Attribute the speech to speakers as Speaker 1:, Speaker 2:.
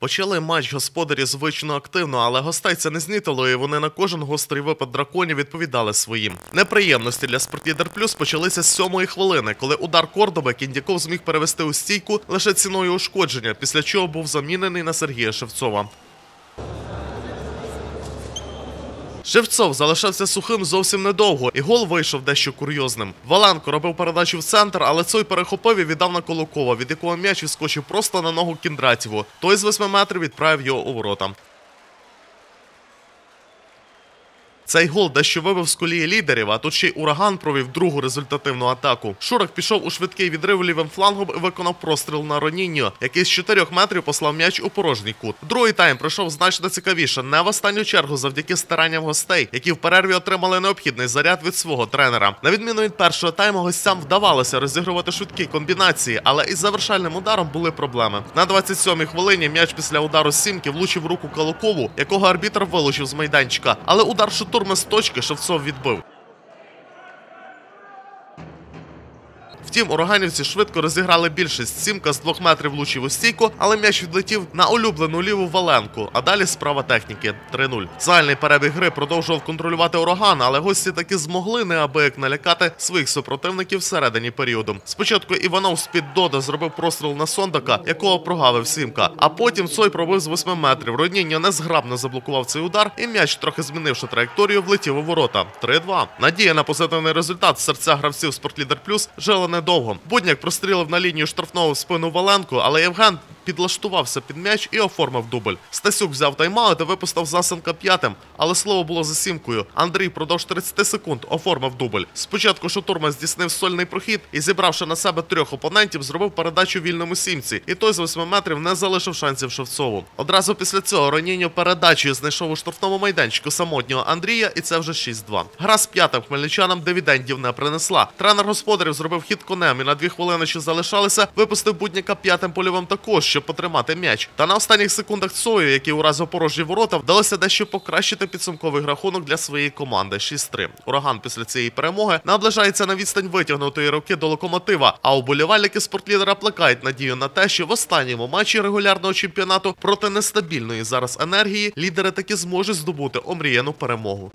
Speaker 1: Почали матч господарі звично активно, але гостей це не знітило, і вони на кожен гострий випад драконів відповідали своїм. Неприємності для Спортлідер Плюс почалися з сьомої хвилини, коли удар Кордоби Кіндяков зміг перевести у стійку лише ціною ушкодження, після чого був замінений на Сергія Шевцова. Шевцов залишався сухим зовсім недовго, і гол вийшов дещо курйозним. Валенко робив передачу в центр, але цей перехопив і віддав на Колокова, від якого м'яч відскочив просто на ногу Кіндратіву. Той з 8 метрів відправив його у ворота. Цей гол дещо вибив з колії лідерів, а тут ще й ураган провів другу результативну атаку. Шурак пішов у швидкий відрив лівим флангом і виконав простріл на Роніньо, який з 4 метрів послав м'яч у порожній кут. Другий тайм пройшов значно цікавіше, не в останню чергу завдяки старанням гостей, які в перерві отримали необхідний заряд від свого тренера. На відміну від першого тайму, гостям вдавалося розігрувати швидкі комбінації, але із завершальним ударом були проблеми. На 27-й хвилині м'яч після удару сімки влучив руку Калокову, якого арбітр вилучив з майданчика. Але удар шутурми з точки Шевцов відбив. Втім, ураганівці швидко розіграли більшість. Сімка з двох метрів влучив у стійку, але м'яч відлетів на улюблену ліву Валенку. А далі справа техніки 3-0. Загальний перебіг гри продовжував контролювати ураган, але гості таки змогли неабияк налякати своїх супротивників всередині періоду. Спочатку Іванов з-під Дода зробив простріл на Сондака, якого прогавив Сімка. А потім Цой пробив з 8 метрів. Родніння незграбно заблокував цей удар, і м'яч, трохи змінивши траєкторію, влетів у ворота. 3-2. Надія на позитивний результат серця гравців Спортлідер Плюс жила недовго. Будняк прострілив на лінію штрафного в спину Валенку, але Євген підлаштувався під м'яч і оформив дубль. Стасюк взяв тайм-аут і випустив Засенка п'ятим, але слово було за сімкою. Андрій продовж 30 секунд оформив дубль. Спочатку Шатурма здійснив сольний прохід і, зібравши на себе трьох опонентів, зробив передачу вільному сімці. І той з 8 метрів не залишив шансів Шевцову. Одразу після цього Роніньо передачею знайшов у штрафному майданчику самотнього Андрія, і це вже 6-2. Гра з п'ятим хмельничанам дивідендів не принесла. Тренер господарів зробив хід конем і на дві хвилини, що залишалися, випустив будняка п'ятим польовим також, щоб потримати м'яч. Та на останніх секундах Цою, який уразив порожні ворота, вдалося дещо покращити підсумковий рахунок для своєї команди 6-3. Ураган після цієї перемоги наближається на відстань витягнутої руки до локомотива. А уболівальники спортлідера плекають надію на те, що в останньому матчі регулярного чемпіонату проти нестабільної зараз енергії лідери таки зможуть здобути омріяну перемогу.